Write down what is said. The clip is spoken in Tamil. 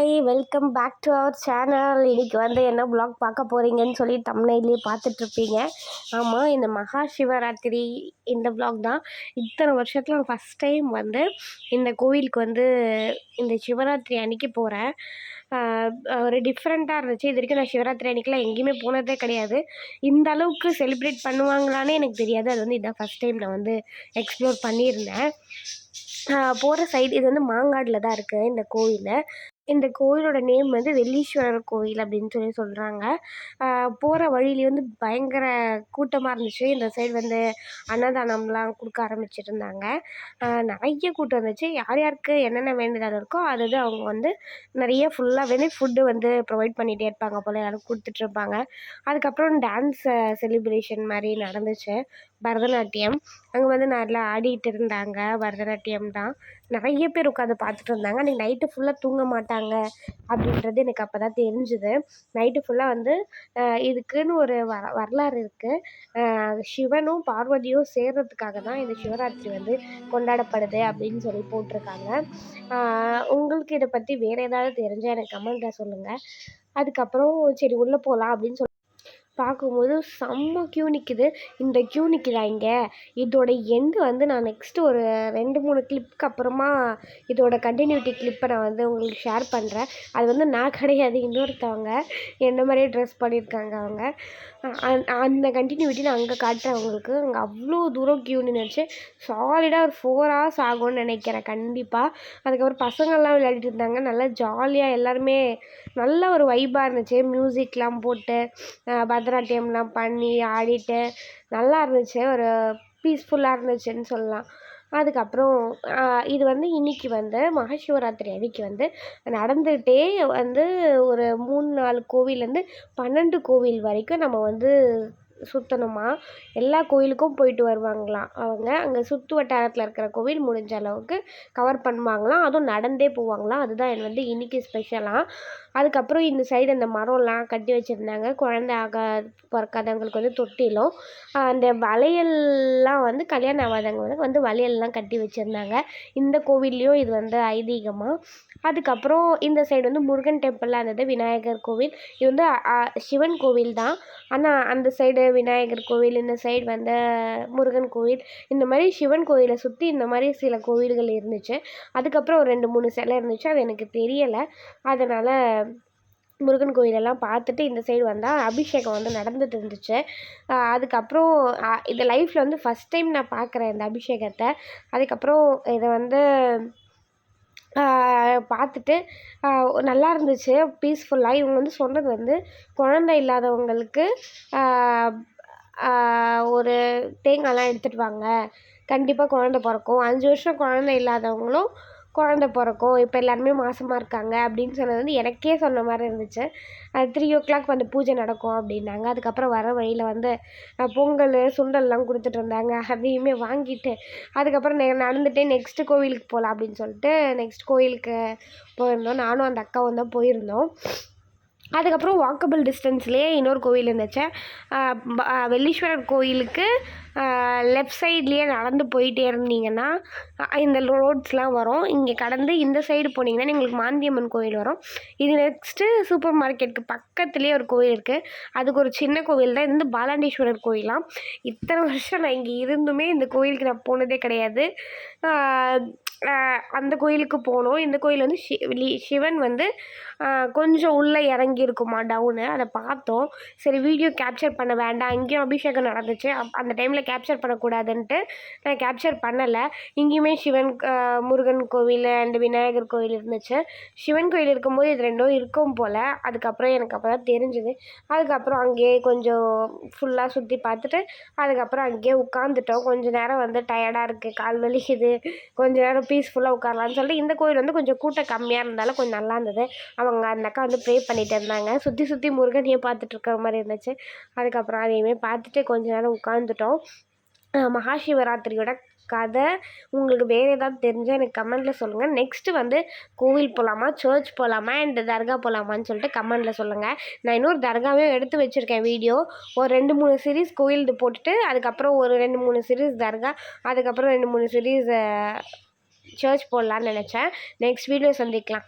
Hi welcome back to our channel. இன்றைக்கி வந்து என்ன ப்ளாக் பார்க்க போகிறீங்கன்னு சொல்லி தமிழ்லேயே பார்த்துட்ருப்பீங்க. ஆமாம் இந்த மகா சிவராத்திரி இந்த ப்ளாக் தான். இத்தனை வருஷத்தில் ஃபஸ்ட் டைம் வந்து இந்த கோவிலுக்கு வந்து இந்த சிவராத்திரி அன்றைக்கி போகிறேன் ஒரு டிஃப்ரெண்ட்டாக இருந்துச்சு. இது வரைக்கும் நான் சிவராத்திரி அன்றைக்கிலாம் எங்கேயுமே போனதே கிடையாது. இந்த அளவுக்கு செலிப்ரேட் பண்ணுவாங்களானே எனக்கு தெரியாது. அது வந்து இதான் ஃபஸ்ட் டைம் நான் வந்து எக்ஸ்ப்ளோர் பண்ணியிருந்தேன். போகிற சைடு இது வந்து மாங்காடில் தான் இருக்குது இந்த கோவில் இந்த கோயிலோட நேம் வந்து வெள்ளீஸ்வரர் கோயில் அப்படின்னு சொல்லி சொல்கிறாங்க போகிற வழியிலே வந்து பயங்கர கூட்டமாக இருந்துச்சு. இந்த சைடு வந்து அன்னதானம்லாம் கொடுக்க ஆரம்பிச்சிருந்தாங்க. நிறைய கூட்டம் இருந்துச்சு. யார் யாருக்கு என்னென்ன வேண்டுதல் இருக்கோ அது அது அவங்க வந்து நிறைய ஃபுல்லாக வந்து ஃபுட்டு வந்து ப்ரொவைட் பண்ணிகிட்டே இருப்பாங்க போல். யாரும் கொடுத்துட்ருப்பாங்க அதுக்கப்புறம் டான்ஸ் செலிப்ரேஷன் மாதிரி நடந்துச்சு. பரதநாட்டியம். அங்கே வந்து நல்லா ஆடிட்டு இருந்தாங்க. பரதநாட்டியம் தான். நிறைய பேர் உட்காந்து பார்த்துட்டு இருந்தாங்க. அன்றைக்கி நைட்டு ஃபுல்லாக தூங்க மாட்டாங்க. அப்படின்றது எனக்கு அப்போ தான் தெரிஞ்சுது. நைட்டு ஃபுல்லாக வந்து இதுக்குன்னு ஒரு வர வரலாறு இருக்குது சிவனும் பார்வதியும் சேர்றதுக்காக தான் இந்த சிவராத்திரி வந்து கொண்டாடப்படுது அப்படின்னு சொல்லி போட்டிருக்காங்க. உங்களுக்கு இதை பற்றி வேறு ஏதாவது தெரிஞ்சால் எனக்கு கமெண்ட்டில் சொல்லுங்கள் அதுக்கப்புறம் சரி உள்ளே போகலாம் அப்படின்னு சொல்லி பார்க்கும்போது செம்ம க்யூ நிற்குது இந்த க்யூ நிற்குதா இங்கே? இதோட எண்டு வந்து நான் நெக்ஸ்ட்டு ஒரு ரெண்டு மூணு கிளிப்புக்கு அப்புறமா இதோட கண்டினியூட்டி கிளிப்பை நான் வந்து உங்களுக்கு ஷேர் பண்ணுறேன் அது வந்து நான் கிடையாது இன்னொருத்தவங்க என்ன மாதிரியே ட்ரெஸ் பண்ணியிருக்காங்க அவங்க. அந்த கண்டினியூட்டி நான் அங்கே காட்டுறேன் அவங்களுக்கு அங்கே அவ்வளோ தூரம் க்யூ நின்றுச்சு சாலிடாக ஒரு ஃபோர் ஹவர்ஸ் ஆகும்னு நினைக்கிறேன் கண்டிப்பாக அதுக்கப்புறம் பசங்கள்லாம் விளையாடிட்டு இருந்தாங்க. நல்லா ஜாலியாக எல்லாருமே நல்ல ஒரு வைப்பாக இருந்துச்சு. மியூசிக்லாம் போட்டு பரதநாட்டியம்லாம் பண்ணி ஆடிட்டு நல்லா இருந்துச்சு. ஒரு பீஸ்ஃபுல்லாக இருந்துச்சுன்னு சொல்லலாம். அதுக்கப்புறம் இது வந்து இன்றைக்கி வந்து மகாசிவராத்திரி அன்றைக்கி வந்து நடந்துகிட்டே வந்து ஒரு மூணு நாலு கோவில்லேருந்து பன்னெண்டு கோவில் வரைக்கும் நம்ம வந்து சுற்றணுமா எல்லா கோயிலுக்கும் போயிட்டு வருவாங்களாம் அவங்க அங்கே சுற்று வட்டாரத்தில் இருக்கிற கோவில் முடிஞ்ச அளவுக்கு கவர் பண்ணுவாங்களாம். அதுவும் நடந்தே போவாங்களாம். அதுதான் எனக்கு வந்து இன்றைக்கி ஸ்பெஷலாக அதுக்கப்புறம் இந்த சைடு அந்த மரம்லாம் கட்டி வச்சுருந்தாங்க. குழந்தை ஆக பிறக்காதவங்களுக்கு வந்து தொட்டிலும் அந்த வளையல்லாம் வந்து கல்யாணம் ஆகாதவங்க வந்து வளையல்லாம் கட்டி வச்சுருந்தாங்க. இந்த கோவில்லையும் இது வந்து ஐதீகமாக அதுக்கப்புறம் இந்த சைடு வந்து முருகன் டெம்பிள்லாம் இருந்தது விநாயகர் கோவில். இது வந்து சிவன் கோவில் தான் ஆனால் அந்த சைடு விநாயகர் கோவில் இந்த சைடு வந்து முருகன் கோவில் இந்த மாதிரி சிவன் கோயிலை சுற்றி இந்த மாதிரி சில கோவில்கள் இருந்துச்சு. அதுக்கப்புறம் ஒரு ரெண்டு மூணு சிலை இருந்துச்சு. அது எனக்கு தெரியலை. அதனால் முருகன் கோயிலெல்லாம் பார்த்துட்டு இந்த சைடு வந்தால் அபிஷேகம் வந்து நடந்துட்டு இருந்துச்சு. அதுக்கப்புறம் இது லைஃப்பில் வந்து ஃபஸ்ட் டைம் நான் பார்க்குறேன் இந்த அபிஷேகத்தை. அதுக்கப்புறம் இதை வந்து பார்த்துட்டு நல்லா இருந்துச்சு பீஸ்ஃபுல்லாக இவங்க வந்து சொன்னது வந்து குழந்த இல்லாதவங்களுக்கு ஒரு தேங்காய்லாம் எடுத்துகிட்டு வாங்க. கண்டிப்பாக குழந்த பிறக்கும். அஞ்சு வருஷம் குழந்த இல்லாதவங்களும் குழந்த பிறக்கும் இப்போ எல்லாருமே மாசமாக இருக்காங்க அப்படின்னு சொன்னது வந்து எனக்கே சொன்ன மாதிரி இருந்துச்சு. அது த்ரீ ஓ கிளாக் வந்து பூஜை நடக்கும் அப்படின்னாங்க. அதுக்கப்புறம் வர வழியில் வந்து பொங்கல் சுண்டல்லாம் கொடுத்துட்டு இருந்தாங்க. அதையுமே வாங்கிட்டு அதுக்கப்புறம் நடந்துகிட்டே நெக்ஸ்ட்டு கோவிலுக்கு போகலாம் அப்படின்னு சொல்லிட்டு நெக்ஸ்ட் கோவிலுக்கு போயிருந்தோம். நானும் அந்த அக்காவும் தான் போயிருந்தோம். அதுக்கப்புறம் வாக்கபிள் டிஸ்டன்ஸ்லேயே இன்னொரு கோவில் இருந்துச்சு. வெள்ளீஸ்வரர் கோயிலுக்கு லெஃப்ட் சைட்லேயே நடந்து போயிட்டே இருந்தீங்கன்னா இந்த ரோட்ஸ்லாம் வரும். இங்கே கடந்து இந்த சைடு போனீங்கன்னா எங்களுக்கு மாந்தியம்மன் கோயில் வரும். இது நெக்ஸ்ட்டு சூப்பர் மார்க்கெட்டுக்கு பக்கத்துலேயே ஒரு கோயில் இருக்குது அதுக்கு ஒரு சின்ன கோவில் தான். இது வந்து பாலாண்டீஸ்வரர் கோயிலாம். இத்தனை வருஷம் நான் இங்கே இருந்துமே இந்த கோயிலுக்கு நான் போனதே கிடையாது. அந்த கோயிலுக்கு போனோம். இந்த கோயில் வந்து சிவன் வந்து கொஞ்சம் உள்ளே இறங்கி இருக்குமா டவுனு அதை பார்த்தோம். சரி வீடியோ கேப்சர் பண்ண வேண்டாம். இங்கேயும் அபிஷேகம் நடந்துச்சு. அந்த டைமில் கேப்சர் பண்ணக்கூடாதுன்ட்டு நான் கேப்சர் பண்ணலை. இங்கேயுமே சிவன் முருகன் கோவில் அண்ட் விநாயகர் கோவில் இருந்துச்சு. சிவன் கோயில் இருக்கும்போது இது ரெண்டும் இருக்கும் போல். அதுக்கப்புறம் எனக்கு அப்போ தான் தெரிஞ்சுது. அதுக்கப்புறம் அங்கேயே கொஞ்சம் ஃபுல்லாக சுற்றி பார்த்துட்டு அதுக்கப்புறம் அங்கேயே உட்காந்துட்டோம் கொஞ்சம் நேரம் வந்து டயர்டாக இருக்குது கால் வலிக்குது. கொஞ்ச நேரம் பீஸ்ஃபுல்லாக உட்காரலாம்னு சொல்லிட்டு இந்த கோயில் வந்து கொஞ்சம் கூட்டம் கம்மியாக இருந்தாலும் கொஞ்சம் நல்லா இருந்தது. அவங்க அந்த அக்கா வந்து ப்ரே பண்ணிகிட்டு இருந்தாங்க. சுற்றி சுற்றி முருகனையே பார்த்துட்டு இருக்கிற மாதிரி இருந்துச்சு. அதுக்கப்புறம் அதையுமே பார்த்துட்டு கொஞ்ச நேரம் உட்காந்துட்டோம் மகாசிவராத்திரியோட கதை உங்களுக்கு வேறு ஏதாவது தெரிஞ்சால் எனக்கு கமெண்ட்டில் சொல்லுங்கள் நெக்ஸ்ட்டு வந்து கோவில் போகலாமா சர்ச் போகலாமா அண்ட் தர்கா போகலாமான்னு சொல்லிட்டு கமெண்ட்டில் சொல்லுங்கள் நான் இன்னொரு தர்காவே எடுத்து வச்சுருக்கேன் வீடியோ ஒரு ரெண்டு மூணு சீரீஸ் கோயில் போட்டுட்டு அதுக்கப்புறம் ஒரு ரெண்டு மூணு சீரீஸ் தர்கா அதுக்கப்புறம் ரெண்டு மூணு சீரீஸ் சர்ச் போடலான்னு நினச்சேன். நெக்ஸ்ட் வீடியோ சந்திக்கலாம்.